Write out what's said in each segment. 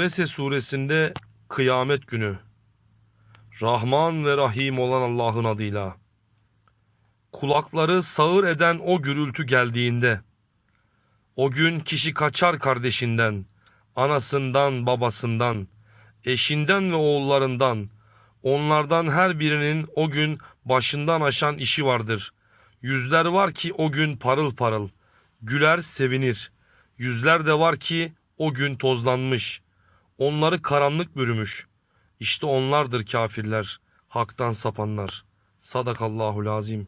Abese suresinde kıyamet günü Rahman ve Rahim olan Allah'ın adıyla kulakları sağır eden o gürültü geldiğinde o gün kişi kaçar kardeşinden, anasından, babasından, eşinden ve oğullarından, onlardan her birinin o gün başından aşan işi vardır. Yüzler var ki o gün parıl parıl, güler sevinir. Yüzler de var ki o gün tozlanmış. Onları karanlık bürümüş. İşte onlardır kafirler, haktan sapanlar. Sadakallahu lazim.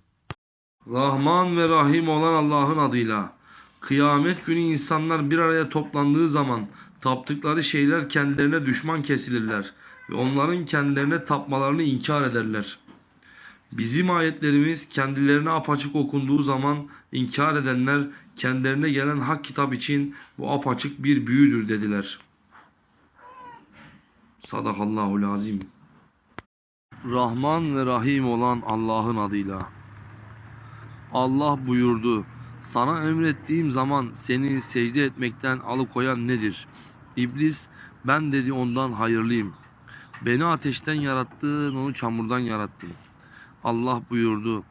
Rahman ve Rahim olan Allah'ın adıyla. Kıyamet günü insanlar bir araya toplandığı zaman taptıkları şeyler kendilerine düşman kesilirler ve onların kendilerine tapmalarını inkar ederler. Bizim ayetlerimiz kendilerine apaçık okunduğu zaman inkar edenler kendilerine gelen hak kitap için bu apaçık bir büyüdür dediler. Sadakallahu lazim. Rahman ve Rahim olan Allah'ın adıyla. Allah buyurdu. Sana emrettiğim zaman seni secde etmekten alıkoyan nedir? İblis ben dedi ondan hayırlıyım. Beni ateşten yarattın onu çamurdan yarattın. Allah buyurdu.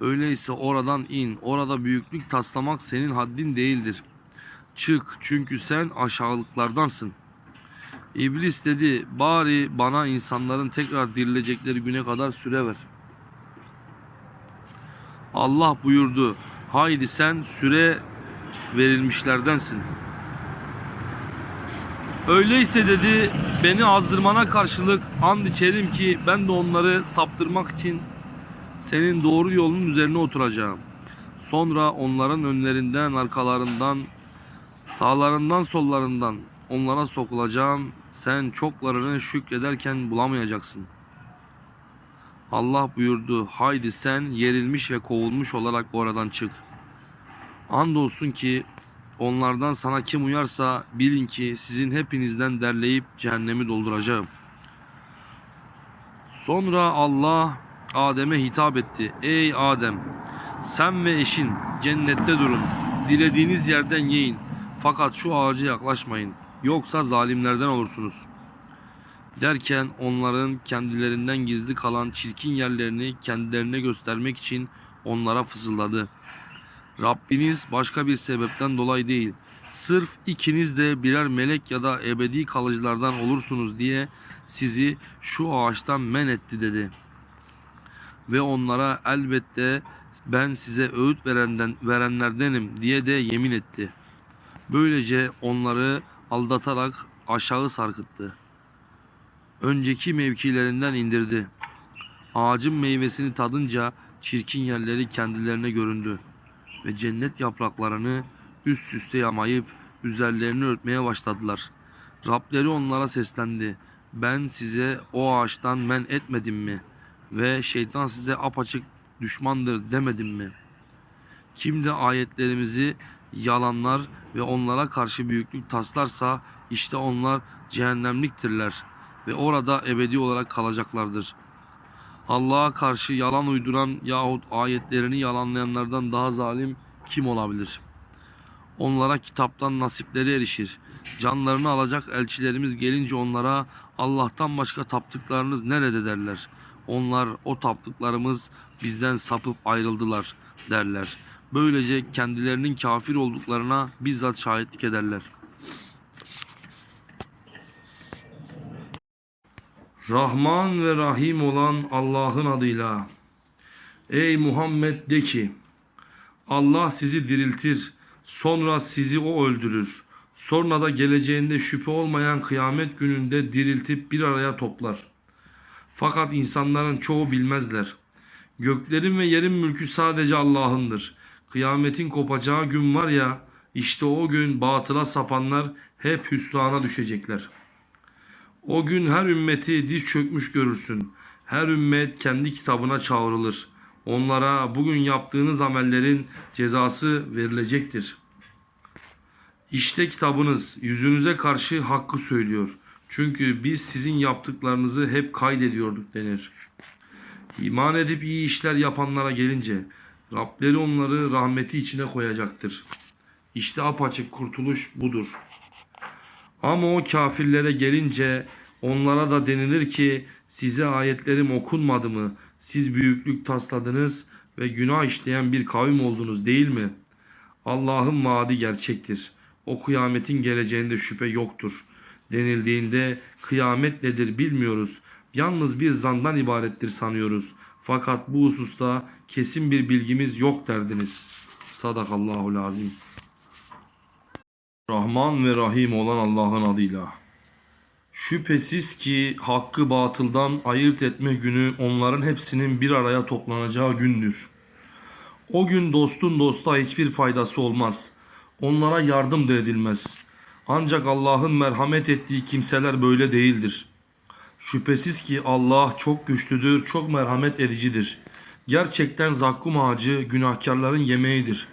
Öyleyse oradan in. Orada büyüklük taslamak senin haddin değildir. Çık çünkü sen aşağılıklardansın. İblis dedi bari bana insanların tekrar dirilecekleri güne kadar süre ver. Allah buyurdu. Haydi sen süre verilmişlerdensin. Öyleyse dedi beni azdırmana karşılık and içerim ki ben de onları saptırmak için senin doğru yolun üzerine oturacağım. Sonra onların önlerinden, arkalarından, sağlarından, sollarından onlara sokulacağım. Sen çoklarını şükrederken bulamayacaksın. Allah buyurdu, haydi sen yerilmiş ve kovulmuş olarak oradan çık. Andolsun ki onlardan sana kim uyarsa bilin ki sizin hepinizden derleyip cehennemi dolduracağım. Sonra Allah Adem'e hitap etti. Ey Adem! Sen ve eşin cennette durun. Dilediğiniz yerden yiyin. Fakat şu ağaca yaklaşmayın. Yoksa zalimlerden olursunuz. Derken onların kendilerinden gizli kalan çirkin yerlerini kendilerine göstermek için onlara fısıldadı. Rabbiniz başka bir sebepten dolayı değil, sırf ikiniz de birer melek ya da ebedi kalıcılardan olursunuz diye sizi şu ağaçtan men etti dedi. Ve onlara elbette ben size öğüt verenden, verenlerdenim diye de yemin etti. Böylece onları aldatarak aşağı sarkıttı. Önceki mevkilerinden indirdi. Ağacın meyvesini tadınca çirkin yerleri kendilerine göründü ve cennet yapraklarını üst üste yamayıp üzerlerini örtmeye başladılar. Rableri onlara seslendi. Ben size o ağaçtan men etmedim mi? Ve şeytan size apaçık düşmandır demedim mi? Kim de ayetlerimizi yalanlar ve onlara karşı büyüklük taslarsa işte onlar cehennemliktirler ve orada ebedi olarak kalacaklardır. Allah'a karşı yalan uyduran yahut ayetlerini yalanlayanlardan daha zalim kim olabilir? Onlara kitaptan nasipleri erişir. Canlarını alacak elçilerimiz gelince onlara Allah'tan başka taptıklarınız nerede derler. Onlar o taptıklarımız bizden sapıp ayrıldılar derler. Böylece kendilerinin kafir olduklarına bizzat şahitlik ederler. Rahman ve Rahim olan Allah'ın adıyla. Ey Muhammed de ki, Allah sizi diriltir, sonra sizi o öldürür. Sonra da geleceğinde şüphe olmayan kıyamet gününde diriltip bir araya toplar. Fakat insanların çoğu bilmezler. Göklerin ve yerin mülkü sadece Allah'ındır. Kıyametin kopacağı gün var ya, işte o gün batıla sapanlar hep hüsrana düşecekler.'' O gün her ümmeti diz çökmüş görürsün. Her ümmet kendi kitabına çağrılır. Onlara bugün yaptığınız amellerin cezası verilecektir. İşte kitabınız yüzünüze karşı hakkı söylüyor. Çünkü biz sizin yaptıklarınızı hep kaydediyorduk denir. İman edip iyi işler yapanlara gelince Rableri onları rahmeti içine koyacaktır. İşte apaçık kurtuluş budur. Ama o kafirlere gelince onlara da denilir ki size ayetlerim okunmadı mı? Siz büyüklük tasladınız ve günah işleyen bir kavim oldunuz değil mi? Allah'ın vaadi gerçektir. O kıyametin geleceğinde şüphe yoktur. Denildiğinde kıyamet nedir bilmiyoruz. Yalnız bir zandan ibarettir sanıyoruz. Fakat bu hususta kesin bir bilgimiz yok derdiniz. Sadakallahu lazim. Rahman ve Rahim olan Allah'ın adıyla. Şüphesiz ki hakkı batıldan ayırt etme günü onların hepsinin bir araya toplanacağı gündür. O gün dostun dosta hiçbir faydası olmaz. Onlara yardım da edilmez. Ancak Allah'ın merhamet ettiği kimseler böyle değildir. Şüphesiz ki Allah çok güçlüdür, çok merhamet edicidir. Gerçekten zakkum ağacı günahkarların yemeğidir.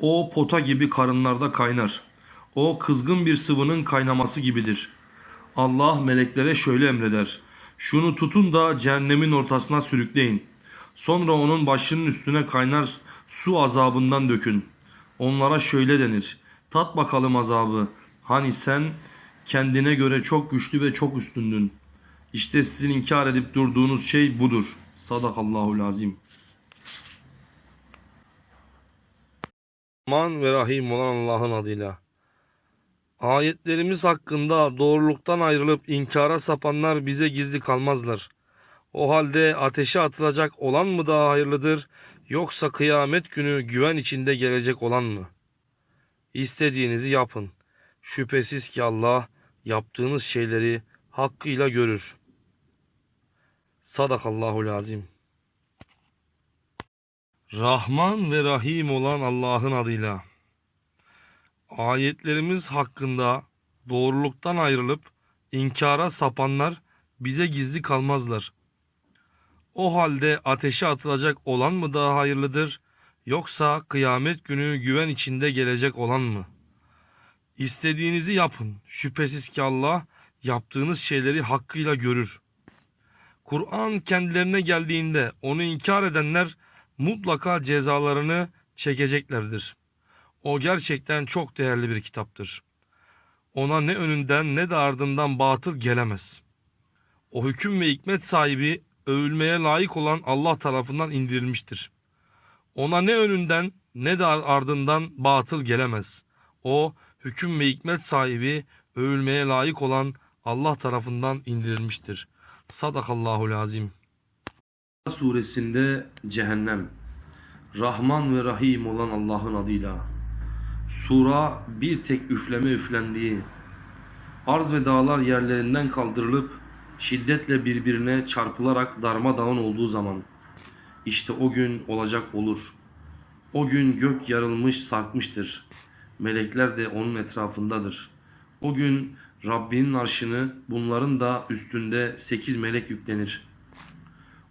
O pota gibi karınlarda kaynar. O kızgın bir sıvının kaynaması gibidir. Allah meleklere şöyle emreder. Şunu tutun da cehennemin ortasına sürükleyin. Sonra onun başının üstüne kaynar su azabından dökün. Onlara şöyle denir. Tat bakalım azabı. Hani sen kendine göre çok güçlü ve çok üstündün. İşte sizin inkar edip durduğunuz şey budur. Sadakallahu lazim. Rahman ve Rahim olan Allah'ın adıyla. Ayetlerimiz hakkında doğruluktan ayrılıp inkara sapanlar bize gizli kalmazlar. O halde ateşe atılacak olan mı daha hayırlıdır yoksa kıyamet günü güven içinde gelecek olan mı? İstediğinizi yapın. Şüphesiz ki Allah yaptığınız şeyleri hakkıyla görür. Sadakallahu lazim. Rahman ve Rahim olan Allah'ın adıyla. Ayetlerimiz hakkında doğruluktan ayrılıp inkara sapanlar bize gizli kalmazlar. O halde ateşe atılacak olan mı daha hayırlıdır yoksa kıyamet günü güven içinde gelecek olan mı? İstediğinizi yapın. Şüphesiz ki Allah yaptığınız şeyleri hakkıyla görür. Kur'an kendilerine geldiğinde onu inkar edenler mutlaka cezalarını çekeceklerdir. O gerçekten çok değerli bir kitaptır. Ona ne önünden ne de ardından batıl gelemez. O hüküm ve hikmet sahibi övülmeye layık olan Allah tarafından indirilmiştir. Ona ne önünden ne de ardından batıl gelemez. O hüküm ve hikmet sahibi övülmeye layık olan Allah tarafından indirilmiştir. Sadakallahu lazim. Suresinde cehennem Rahman ve Rahim olan Allah'ın adıyla Sura bir tek üfleme üflendiği arz ve dağlar yerlerinden kaldırılıp şiddetle birbirine çarpılarak darmadağın olduğu zaman işte o gün olacak olur. O gün gök yarılmış sarkmıştır. Melekler de onun etrafındadır. O gün Rabbinin arşını bunların da üstünde sekiz melek yüklenir.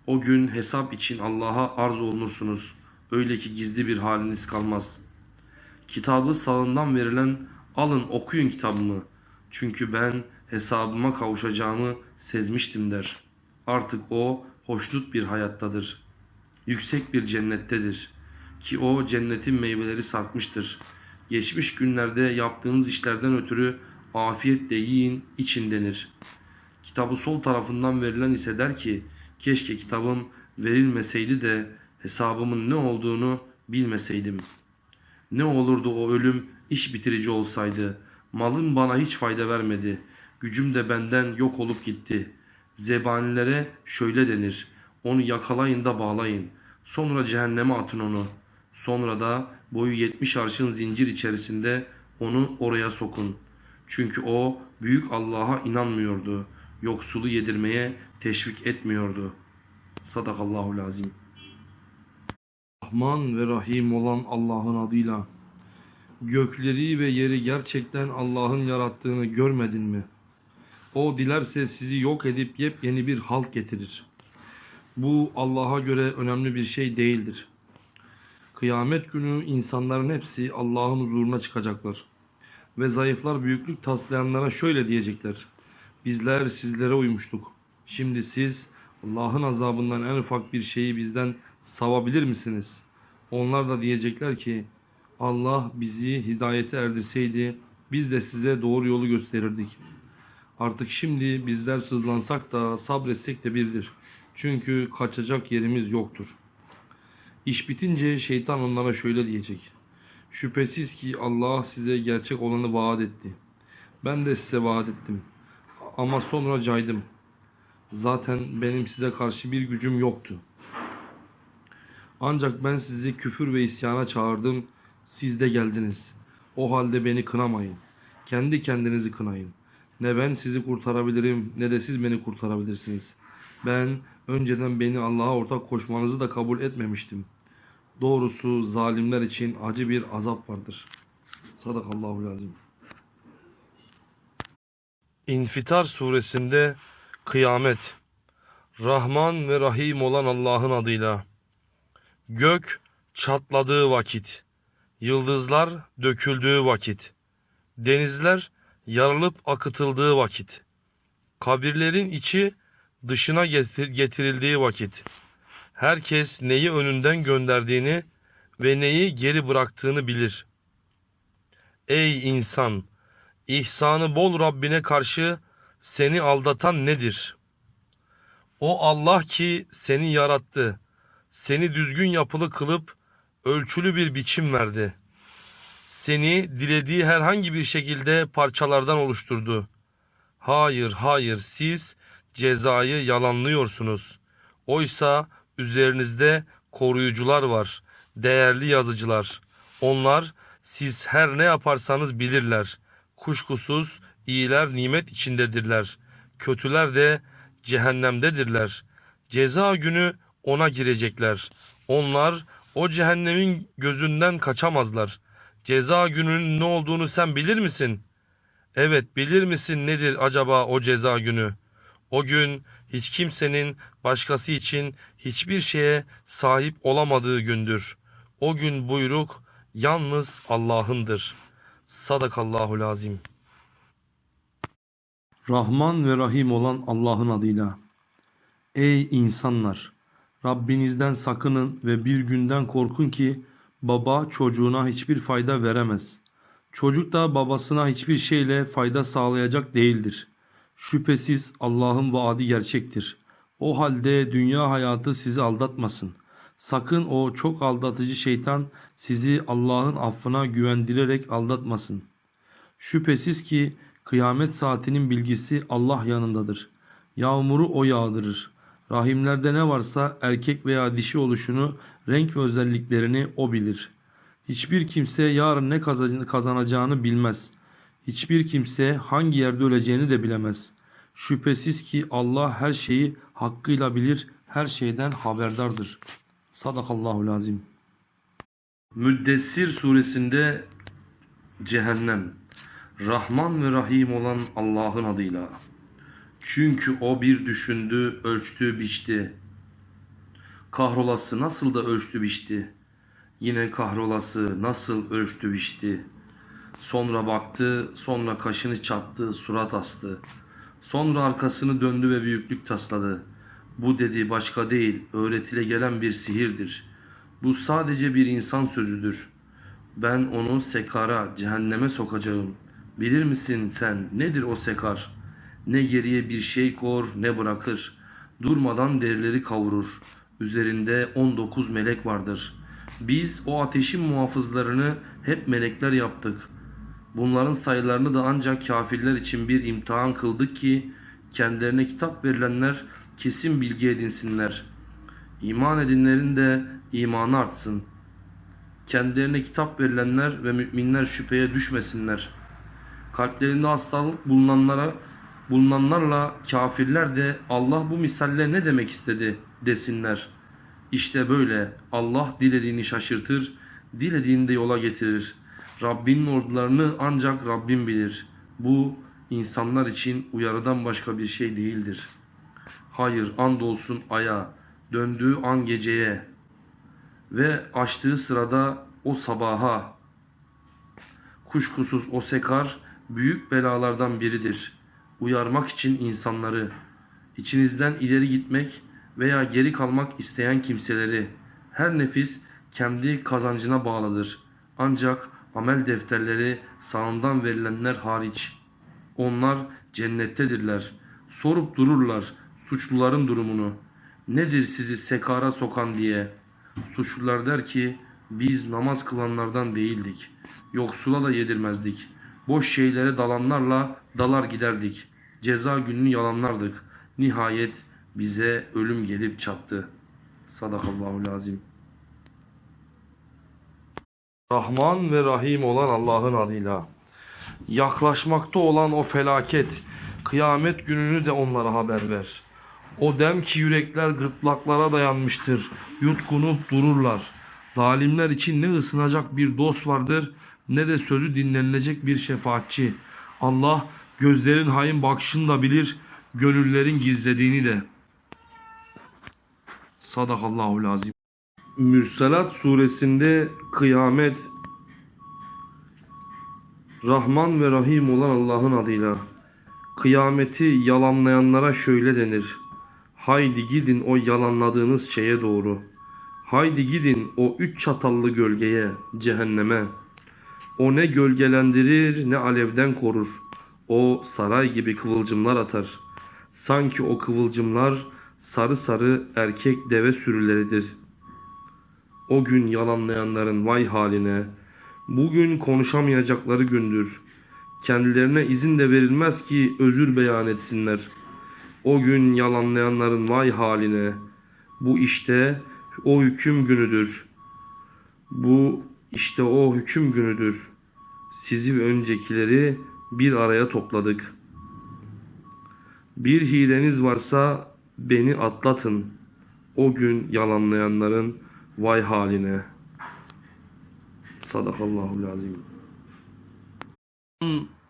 O gün hesap için Allah'a arz olunursunuz. Öyle ki gizli bir haliniz kalmaz. Kitabı sağından verilen alın okuyun kitabımı. Çünkü ben hesabıma kavuşacağımı sezmiştim der. Artık o hoşnut bir hayattadır. Yüksek bir cennettedir. Ki o cennetin meyveleri sarkmıştır. Geçmiş günlerde yaptığınız işlerden ötürü afiyetle yiyin için denir. Kitabı sol tarafından verilen ise der ki keşke kitabım verilmeseydi de hesabımın ne olduğunu bilmeseydim. Ne olurdu o ölüm iş bitirici olsaydı. Malım bana hiç fayda vermedi. Gücüm de benden yok olup gitti. Zebanilere şöyle denir. Onu yakalayın da bağlayın. Sonra cehenneme atın onu. Sonra da boyu yetmiş arşın zincir içerisinde onu oraya sokun. Çünkü o büyük Allah'a inanmıyordu. Yoksulu yedirmeye teşvik etmiyordu. Sadakallahu lazim. Rahman ve Rahim olan Allah'ın adıyla gökleri ve yeri gerçekten Allah'ın yarattığını görmedin mi? O dilerse sizi yok edip yepyeni bir halk getirir. Bu Allah'a göre önemli bir şey değildir. Kıyamet günü insanların hepsi Allah'ın huzuruna çıkacaklar. Ve zayıflar büyüklük taslayanlara şöyle diyecekler. Bizler sizlere uymuştuk. Şimdi siz Allah'ın azabından en ufak bir şeyi bizden savabilir misiniz? Onlar da diyecekler ki Allah bizi hidayete erdirseydi Biz de size doğru yolu gösterirdik. Artık şimdi bizler sızlansak da sabretsek de birdir. Çünkü kaçacak yerimiz yoktur. İş bitince şeytan onlara şöyle diyecek. Şüphesiz ki Allah size gerçek olanı vaat etti. Ben de size vaat ettim. Ama sonra caydım. Zaten benim size karşı bir gücüm yoktu. Ancak ben sizi küfür ve isyana çağırdım. Siz de geldiniz. O halde beni kınamayın. Kendi kendinizi kınayın. Ne ben sizi kurtarabilirim ne de siz beni kurtarabilirsiniz. Ben önceden beni Allah'a ortak koşmanızı da kabul etmemiştim. Doğrusu zalimler için acı bir azap vardır. Sadakallahu lazim. İnfitar suresinde kıyamet Rahman ve Rahim olan Allah'ın adıyla Gök çatladığı vakit, yıldızlar döküldüğü vakit, denizler yarılıp akıtıldığı vakit, kabirlerin içi dışına getir- getirildiği vakit, herkes neyi önünden gönderdiğini ve neyi geri bıraktığını bilir. Ey insan! İhsanı bol Rabbine karşı seni aldatan nedir? O Allah ki seni yarattı, seni düzgün yapılı kılıp ölçülü bir biçim verdi. Seni dilediği herhangi bir şekilde parçalardan oluşturdu. Hayır, hayır, siz cezayı yalanlıyorsunuz. Oysa üzerinizde koruyucular var, değerli yazıcılar. Onlar siz her ne yaparsanız bilirler. Kuşkusuz iyiler nimet içindedirler. Kötüler de cehennemdedirler. Ceza günü ona girecekler. Onlar o cehennemin gözünden kaçamazlar. Ceza gününün ne olduğunu sen bilir misin? Evet bilir misin nedir acaba o ceza günü? O gün hiç kimsenin başkası için hiçbir şeye sahip olamadığı gündür. O gün buyruk yalnız Allah'ındır. Sadakallahu lazim. Rahman ve Rahim olan Allah'ın adıyla. Ey insanlar! Rabbinizden sakının ve bir günden korkun ki baba çocuğuna hiçbir fayda veremez. Çocuk da babasına hiçbir şeyle fayda sağlayacak değildir. Şüphesiz Allah'ın vaadi gerçektir. O halde dünya hayatı sizi aldatmasın. Sakın o çok aldatıcı şeytan sizi Allah'ın affına güvendirerek aldatmasın. Şüphesiz ki kıyamet saatinin bilgisi Allah yanındadır. Yağmuru o yağdırır. Rahimlerde ne varsa erkek veya dişi oluşunu, renk ve özelliklerini o bilir. Hiçbir kimse yarın ne kazan- kazanacağını bilmez. Hiçbir kimse hangi yerde öleceğini de bilemez. Şüphesiz ki Allah her şeyi hakkıyla bilir, her şeyden haberdardır. Sadakallahu lazim. Müddessir suresinde cehennem Rahman ve Rahim olan Allah'ın adıyla. Çünkü o bir düşündü, ölçtü, biçti. Kahrolası nasıl da ölçtü, biçti. Yine kahrolası nasıl ölçtü, biçti. Sonra baktı, sonra kaşını çattı, surat astı. Sonra arkasını döndü ve büyüklük tasladı. Bu dedi başka değil, öğretile gelen bir sihirdir. Bu sadece bir insan sözüdür. Ben onu sekara, cehenneme sokacağım. Bilir misin sen nedir o sekar? Ne geriye bir şey kor ne bırakır. Durmadan derileri kavurur. Üzerinde 19 melek vardır. Biz o ateşin muhafızlarını hep melekler yaptık. Bunların sayılarını da ancak kafirler için bir imtihan kıldık ki kendilerine kitap verilenler kesin bilgi edinsinler. İman edinlerin de imanı artsın. Kendilerine kitap verilenler ve müminler şüpheye düşmesinler. Kalplerinde hastalık bulunanlara bulunanlarla kafirler de Allah bu misalle ne demek istedi desinler. İşte böyle Allah dilediğini şaşırtır, dilediğini de yola getirir. Rabbinin ordularını ancak Rabbim bilir. Bu insanlar için uyarıdan başka bir şey değildir. Hayır andolsun aya, döndüğü an geceye ve açtığı sırada o sabaha. Kuşkusuz o sekar büyük belalardan biridir. Uyarmak için insanları, içinizden ileri gitmek veya geri kalmak isteyen kimseleri, her nefis kendi kazancına bağlıdır. Ancak amel defterleri sağından verilenler hariç. Onlar cennettedirler. Sorup dururlar suçluların durumunu. Nedir sizi sekara sokan diye. Suçlular der ki biz namaz kılanlardan değildik. Yoksula da yedirmezdik. Boş şeylere dalanlarla dalar giderdik. Ceza gününü yalanlardık. Nihayet bize ölüm gelip çattı. Sadakallahu lazim. Rahman ve Rahim olan Allah'ın adıyla. Yaklaşmakta olan o felaket, kıyamet gününü de onlara haber ver. O dem ki yürekler gırtlaklara dayanmıştır, yutkunup dururlar. Zalimler için ne ısınacak bir dost vardır, ne de sözü dinlenilecek bir şefaatçi. Allah gözlerin hain bakışını da bilir, gönüllerin gizlediğini de. Sadakallahu lazim. Mürselat suresinde kıyamet Rahman ve Rahim olan Allah'ın adıyla. Kıyameti yalanlayanlara şöyle denir. Haydi gidin o yalanladığınız şeye doğru. Haydi gidin o üç çatallı gölgeye, cehenneme. O ne gölgelendirir ne alevden korur. O saray gibi kıvılcımlar atar. Sanki o kıvılcımlar sarı sarı erkek deve sürüleridir. O gün yalanlayanların vay haline. Bugün konuşamayacakları gündür. Kendilerine izin de verilmez ki özür beyan etsinler. O gün yalanlayanların vay haline. Bu işte o hüküm günüdür. Bu işte o hüküm günüdür. Sizi ve öncekileri bir araya topladık. Bir hileniz varsa beni atlatın. O gün yalanlayanların vay haline. Sadakallahu lazim.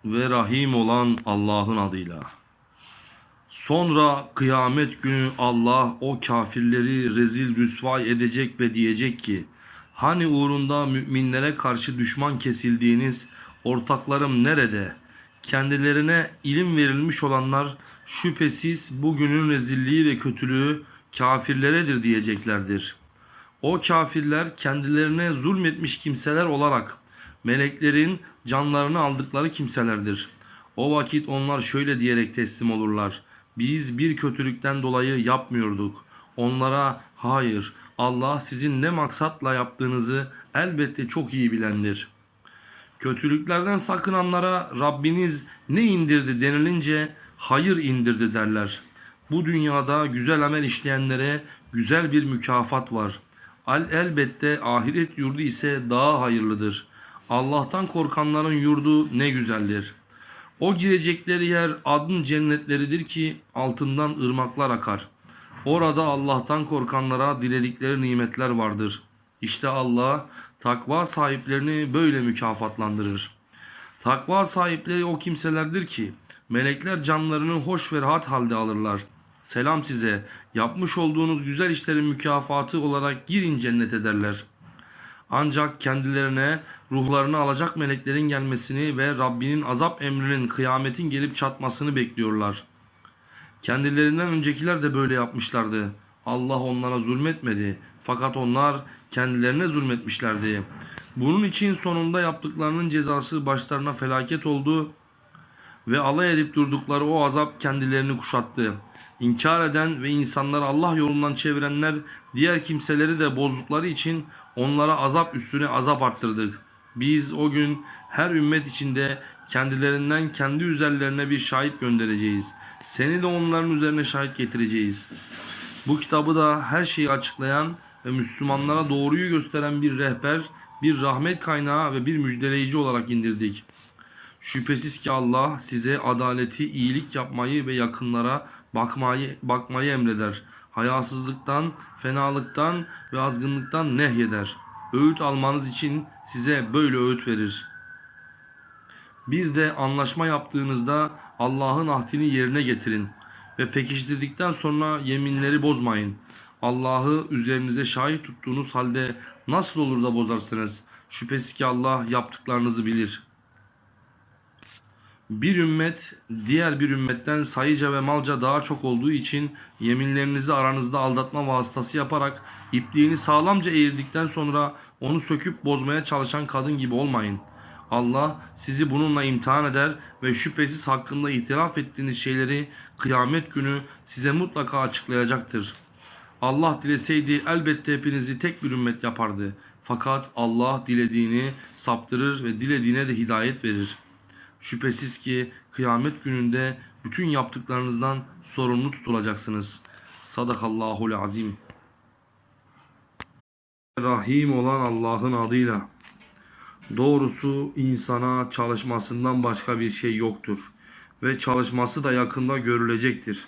Ve Rahim olan Allah'ın adıyla. Sonra kıyamet günü Allah o kafirleri rezil rüsvay edecek ve diyecek ki Hani uğrunda müminlere karşı düşman kesildiğiniz ortaklarım nerede? Kendilerine ilim verilmiş olanlar şüphesiz bugünün rezilliği ve kötülüğü kafirleredir diyeceklerdir. O kafirler kendilerine zulmetmiş kimseler olarak meleklerin canlarını aldıkları kimselerdir. O vakit onlar şöyle diyerek teslim olurlar. Biz bir kötülükten dolayı yapmıyorduk. Onlara hayır Allah sizin ne maksatla yaptığınızı elbette çok iyi bilendir. Kötülüklerden sakınanlara Rabbiniz ne indirdi denilince hayır indirdi derler. Bu dünyada güzel amel işleyenlere güzel bir mükafat var. Al elbette ahiret yurdu ise daha hayırlıdır. Allah'tan korkanların yurdu ne güzeldir. O girecekleri yer adın cennetleridir ki altından ırmaklar akar. Orada Allah'tan korkanlara diledikleri nimetler vardır. İşte Allah takva sahiplerini böyle mükafatlandırır. Takva sahipleri o kimselerdir ki melekler canlarını hoş ve rahat halde alırlar. Selam size. Yapmış olduğunuz güzel işlerin mükafatı olarak girin cennete derler. Ancak kendilerine ruhlarını alacak meleklerin gelmesini ve Rabbinin azap emrinin kıyametin gelip çatmasını bekliyorlar. Kendilerinden öncekiler de böyle yapmışlardı. Allah onlara zulmetmedi. Fakat onlar kendilerine zulmetmişlerdi. Bunun için sonunda yaptıklarının cezası başlarına felaket oldu ve alay edip durdukları o azap kendilerini kuşattı. İnkar eden ve insanları Allah yolundan çevirenler diğer kimseleri de bozdukları için onlara azap üstüne azap arttırdık. Biz o gün her ümmet içinde kendilerinden kendi üzerlerine bir şahit göndereceğiz. Seni de onların üzerine şahit getireceğiz. Bu kitabı da her şeyi açıklayan ve Müslümanlara doğruyu gösteren bir rehber, bir rahmet kaynağı ve bir müjdeleyici olarak indirdik. Şüphesiz ki Allah size adaleti, iyilik yapmayı ve yakınlara bakmayı, bakmayı emreder. Hayasızlıktan, fenalıktan ve azgınlıktan nehyeder. Öğüt almanız için size böyle öğüt verir. Bir de anlaşma yaptığınızda Allah'ın ahdini yerine getirin ve pekiştirdikten sonra yeminleri bozmayın. Allah'ı üzerinize şahit tuttuğunuz halde nasıl olur da bozarsınız? Şüphesiz ki Allah yaptıklarınızı bilir.'' Bir ümmet diğer bir ümmetten sayıca ve malca daha çok olduğu için yeminlerinizi aranızda aldatma vasıtası yaparak ipliğini sağlamca eğirdikten sonra onu söküp bozmaya çalışan kadın gibi olmayın. Allah sizi bununla imtihan eder ve şüphesiz hakkında itiraf ettiğiniz şeyleri kıyamet günü size mutlaka açıklayacaktır. Allah dileseydi elbette hepinizi tek bir ümmet yapardı. Fakat Allah dilediğini saptırır ve dilediğine de hidayet verir. Şüphesiz ki kıyamet gününde bütün yaptıklarınızdan sorumlu tutulacaksınız. Sadakallahul azim. Rahim olan Allah'ın adıyla. Doğrusu insana çalışmasından başka bir şey yoktur ve çalışması da yakında görülecektir.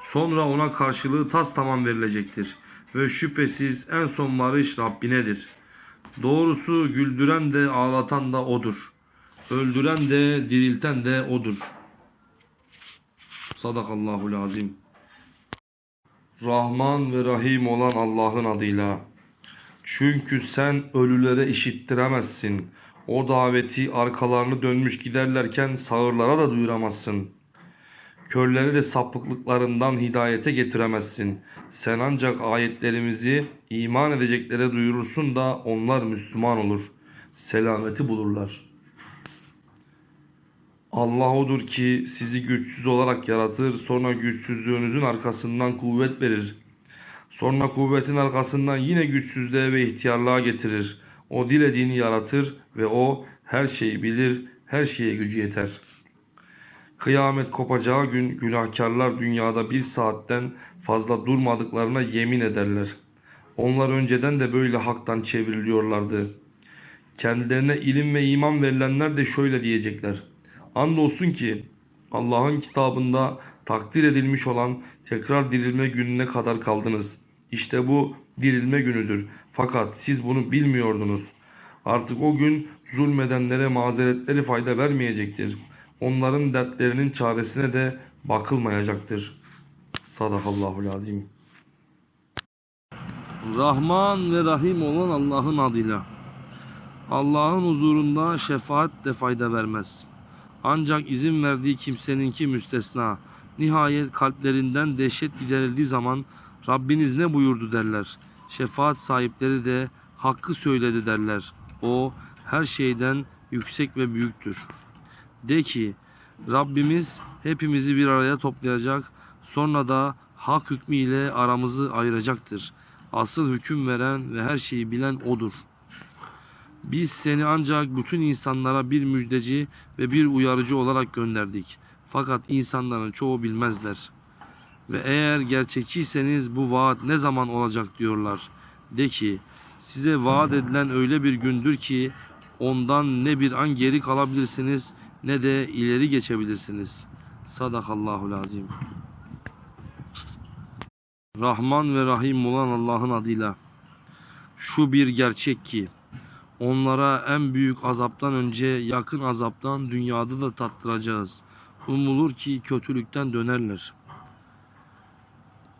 Sonra ona karşılığı tas tamam verilecektir ve şüphesiz en son varış Rabbinedir. Doğrusu güldüren de ağlatan da odur. Öldüren de dirilten de odur. Sadakallahul azim. Rahman ve Rahim olan Allah'ın adıyla. Çünkü sen ölülere işittiremezsin. O daveti arkalarını dönmüş giderlerken sağırlara da duyuramazsın. Körleri de sapıklıklarından hidayete getiremezsin. Sen ancak ayetlerimizi iman edeceklere duyurursun da onlar Müslüman olur. Selameti bulurlar. Allah odur ki sizi güçsüz olarak yaratır, sonra güçsüzlüğünüzün arkasından kuvvet verir. Sonra kuvvetin arkasından yine güçsüzlüğe ve ihtiyarlığa getirir. O dilediğini yaratır ve o her şeyi bilir, her şeye gücü yeter. Kıyamet kopacağı gün günahkarlar dünyada bir saatten fazla durmadıklarına yemin ederler. Onlar önceden de böyle haktan çevriliyorlardı. Kendilerine ilim ve iman verilenler de şöyle diyecekler. Andolsun ki Allah'ın kitabında takdir edilmiş olan tekrar dirilme gününe kadar kaldınız. İşte bu dirilme günüdür. Fakat siz bunu bilmiyordunuz. Artık o gün zulmedenlere mazeretleri fayda vermeyecektir. Onların dertlerinin çaresine de bakılmayacaktır. Sadakallahul azim. Rahman ve Rahim olan Allah'ın adıyla. Allah'ın huzurunda şefaat de fayda vermez. Ancak izin verdiği kimseninki müstesna. Nihayet kalplerinden dehşet giderildiği zaman Rabbiniz ne buyurdu derler. Şefaat sahipleri de hakkı söyledi derler. O her şeyden yüksek ve büyüktür. De ki Rabbimiz hepimizi bir araya toplayacak sonra da hak hükmü ile aramızı ayıracaktır. Asıl hüküm veren ve her şeyi bilen O'dur. Biz seni ancak bütün insanlara bir müjdeci ve bir uyarıcı olarak gönderdik. Fakat insanların çoğu bilmezler. Ve eğer gerçekçiyseniz bu vaat ne zaman olacak diyorlar. De ki size vaat edilen öyle bir gündür ki ondan ne bir an geri kalabilirsiniz ne de ileri geçebilirsiniz. Sadakallahul azim. Rahman ve Rahim olan Allah'ın adıyla. Şu bir gerçek ki onlara en büyük azaptan önce yakın azaptan dünyada da tattıracağız. Umulur ki kötülükten dönerler.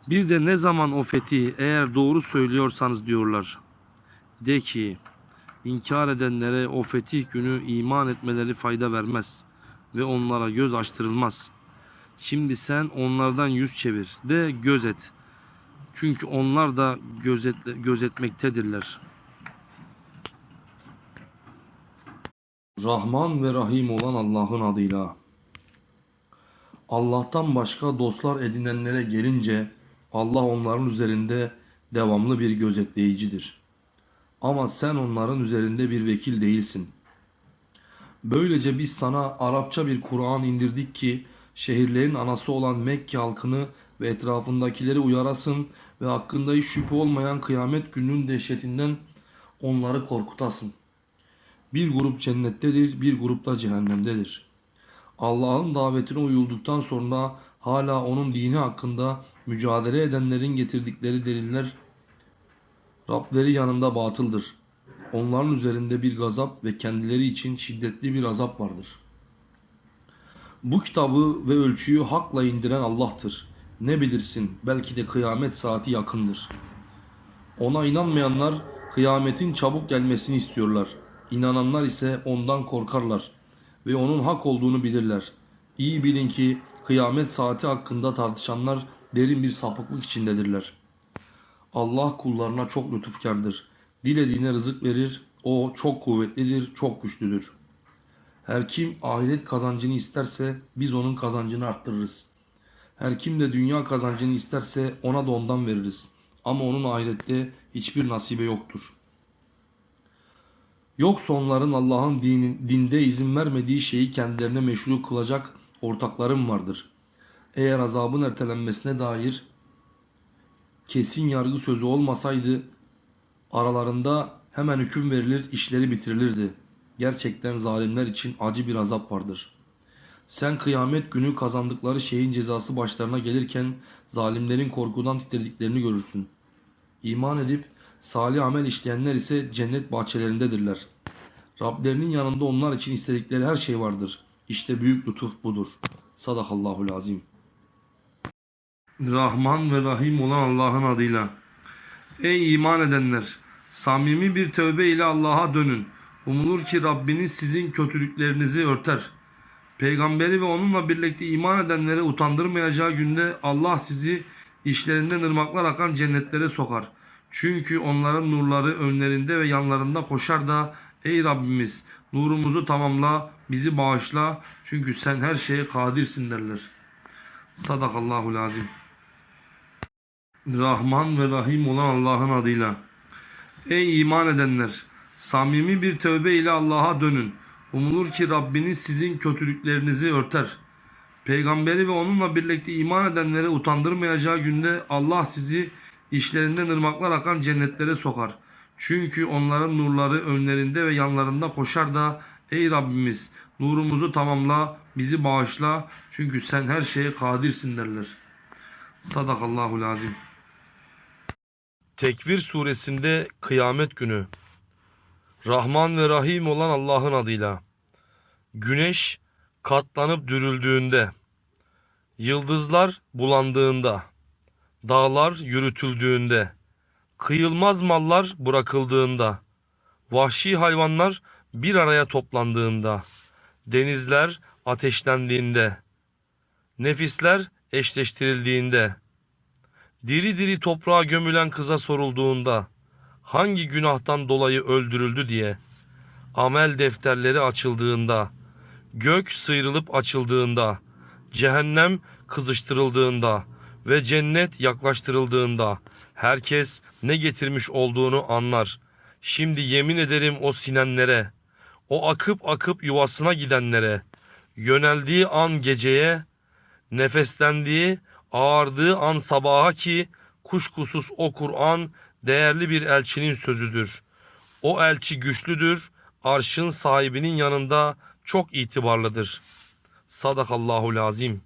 Bir de ne zaman o fetih eğer doğru söylüyorsanız diyorlar. De ki inkar edenlere o fetih günü iman etmeleri fayda vermez ve onlara göz açtırılmaz. Şimdi sen onlardan yüz çevir de gözet. Çünkü onlar da gözetle, gözetmektedirler. Rahman ve Rahim olan Allah'ın adıyla. Allah'tan başka dostlar edinenlere gelince Allah onların üzerinde devamlı bir gözetleyicidir. Ama sen onların üzerinde bir vekil değilsin. Böylece biz sana Arapça bir Kur'an indirdik ki şehirlerin anası olan Mekke halkını ve etrafındakileri uyarasın ve hakkında hiç şüphe olmayan kıyamet gününün dehşetinden onları korkutasın. Bir grup cennettedir, bir grup da cehennemdedir. Allah'ın davetine uyulduktan sonra hala onun dini hakkında mücadele edenlerin getirdikleri deliller Rableri yanında batıldır. Onların üzerinde bir gazap ve kendileri için şiddetli bir azap vardır. Bu kitabı ve ölçüyü hakla indiren Allah'tır. Ne bilirsin belki de kıyamet saati yakındır. Ona inanmayanlar kıyametin çabuk gelmesini istiyorlar. İnananlar ise ondan korkarlar ve onun hak olduğunu bilirler. İyi bilin ki kıyamet saati hakkında tartışanlar derin bir sapıklık içindedirler. Allah kullarına çok lütufkardır. Dilediğine rızık verir. O çok kuvvetlidir, çok güçlüdür. Her kim ahiret kazancını isterse biz onun kazancını arttırırız. Her kim de dünya kazancını isterse ona da ondan veririz. Ama onun ahirette hiçbir nasibe yoktur. Yoksa onların Allah'ın dinde izin vermediği şeyi kendilerine meşru kılacak ortaklarım vardır. Eğer azabın ertelenmesine dair kesin yargı sözü olmasaydı aralarında hemen hüküm verilir, işleri bitirilirdi. Gerçekten zalimler için acı bir azap vardır. Sen kıyamet günü kazandıkları şeyin cezası başlarına gelirken zalimlerin korkudan titrediklerini görürsün. İman edip salih amel işleyenler ise cennet bahçelerindedirler. Rablerinin yanında onlar için istedikleri her şey vardır. İşte büyük lütuf budur. Sadakallahul azim. Rahman ve Rahim olan Allah'ın adıyla. Ey iman edenler! Samimi bir tövbe ile Allah'a dönün. Umulur ki Rabbiniz sizin kötülüklerinizi örter. Peygamberi ve onunla birlikte iman edenleri utandırmayacağı günde Allah sizi işlerinden ırmaklar akan cennetlere sokar. Çünkü onların nurları önlerinde ve yanlarında koşar da Ey Rabbimiz nurumuzu tamamla, bizi bağışla çünkü sen her şeye kadirsin derler. Sadakallahul azim. Rahman ve Rahim olan Allah'ın adıyla. Ey iman edenler! Samimi bir tövbe ile Allah'a dönün. Umulur ki Rabbiniz sizin kötülüklerinizi örter. Peygamberi ve onunla birlikte iman edenleri utandırmayacağı günde Allah sizi işlerinden ırmaklar akan cennetlere sokar. Çünkü onların nurları önlerinde ve yanlarında koşar da Ey Rabbimiz nurumuzu tamamla, bizi bağışla çünkü sen her şeye kadirsin derler. Sadakallahul azim. Tekvir suresinde kıyamet günü Rahman ve Rahim olan Allah'ın adıyla. Güneş katlanıp dürüldüğünde, yıldızlar bulandığında, dağlar yürütüldüğünde, kıyılmaz mallar bırakıldığında, vahşi hayvanlar bir araya toplandığında, denizler ateşlendiğinde, nefisler eşleştirildiğinde, diri diri toprağa gömülen kıza sorulduğunda, hangi günahtan dolayı öldürüldü diye, amel defterleri açıldığında, gök sıyrılıp açıldığında, cehennem kızıştırıldığında ve cennet yaklaştırıldığında, herkes ne getirmiş olduğunu anlar. Şimdi yemin ederim o sinenlere, o akıp akıp yuvasına gidenlere, yöneldiği an geceye, nefeslendiği, ağardığı an sabaha ki kuşkusuz o Kur'an değerli bir elçinin sözüdür. O elçi güçlüdür, arşın sahibinin yanında çok itibarlıdır. Sadakallahu lazim.